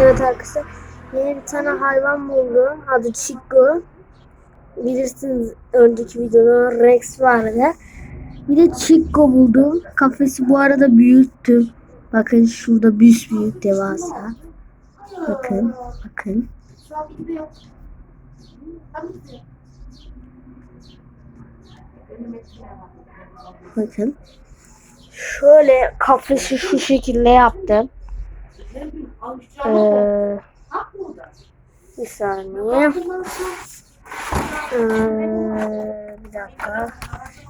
Evet arkadaşlar yeni bir tane hayvan buldum. Adı Chico. Bilirsiniz önceki videoda Rex vardı. Bir de Chico buldum. Kafesi bu arada büyüttüm. Bakın şurada büyük büyük devasa. Bakın bakın. Bakın. Şöyle kafesi şu şekilde yaptım. Ee, bir saniye. Ee, bir dakika.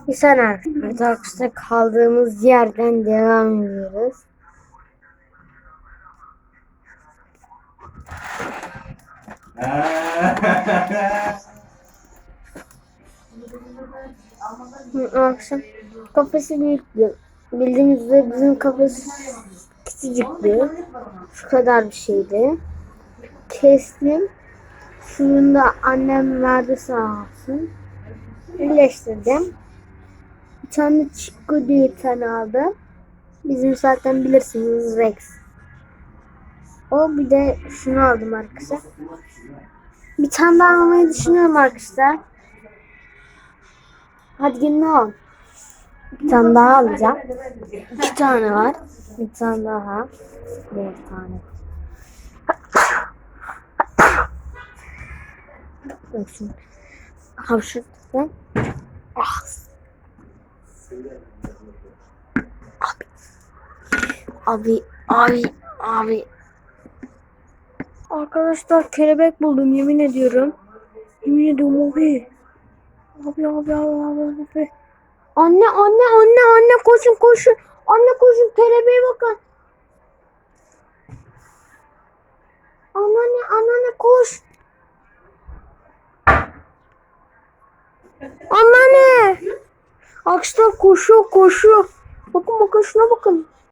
Bir saniye. Arkadaşlar kaldığımız yerden devam ediyoruz. Akşam kafesi büyüktü. Bildiğiniz üzere bizim kafesi küçücüktü. Şu kadar bir şeydi. Kestim. Şunu da annem verdi sağ olsun. Birleştirdim. Bir tane Chico diye bir tane aldım. Bizim zaten bilirsiniz Rex. O bir de şunu aldım arkadaşlar. Bir tane daha almayı düşünüyorum arkadaşlar. Hadi gelin al. Bir tane daha alacağım. İki tane var. Bir tane daha. Bir tane. Bak şimdi. Hapşırttım. Ah. Abi. Abi. Abi. Abi. Arkadaşlar kelebek buldum yemin ediyorum. Yemin ediyorum abi. Abi abi abi abi abi. Anne anne anne anne koşun koşun. Anne koşun kelebeğe bakın. Anneanne anneanne koş. Anneanne. Arkadaşlar koşuyor koşuyor. Bakın bakın şuna bakın.